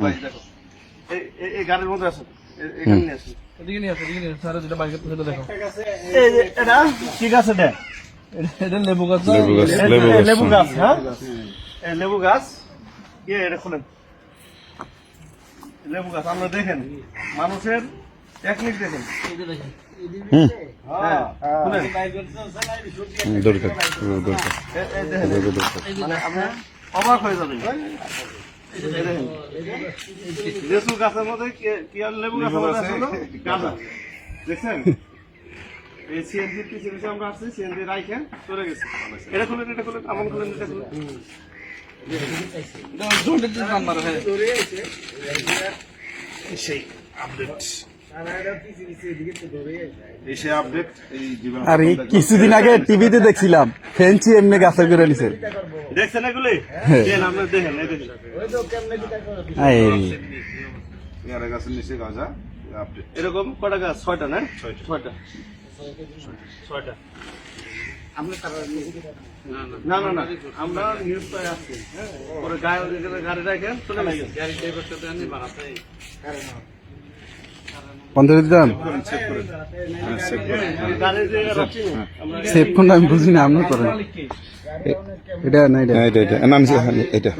ভাই দেখো। এই এই- এই গাড়ির মধ্যে আছে। এখানে নিয়ে আসুন এদিকে নিয়ে আসো এদিকে নিয়ে আসো। স্যার যেটা বাইকের সেটা দেখো। এটা? কি গাছ এটা এটা- এটা লেবু গাছ লেবু গাছ লেবু গাছ হ্যাঁ? লেবু গাছ ইয়ে এটা খুলেন। লেবু গাছ আমরা দেখেন মানুষের টেকনিক দেখেন। হ্যাঁ হুম, দরকার দরকার। দেখেন। মানে অবাক হয়ে দেখেন। লেবু গাছের মধ্যে কি- আর লেবু গাছের মধ্যে আছে গাঁদা। দেখছেন? এই সিএনজি পিছিয়ে পিছিয়ে আমরা আসছি সিএনজি রাইখে চলে গেছে। এটা খুলেন এটা খুলেন আমন খুলেন এটা খুলেন। হ্যাঁ। সেই আপডেট এই আপডেট এই জীবন কিছুদিন আগে টিভিতে দেখছিলাম। ফেন্সি এমনি গাছের করে নিছে। দেখছেন এগুলি? দেন আপনি দেখেন এই দেখেন। এই পেয়ারা গাছের নিচে গাঁজা আপডেট এরকম কটা গাছ? ছয়টা না? ছয়টা। ছয়টা। না না না। আমরা নিউজ পাই আসছি হ্যাঁ পরে গাড়ি গাড়ি রাখেন চলে গেছে পঞ্চায়েত দিতাম গাড়ি যে রাখছি না, আমরা সেফ কোনটা আমি বুঝি না আপনি করেন এটা না এটা। এটা এটা।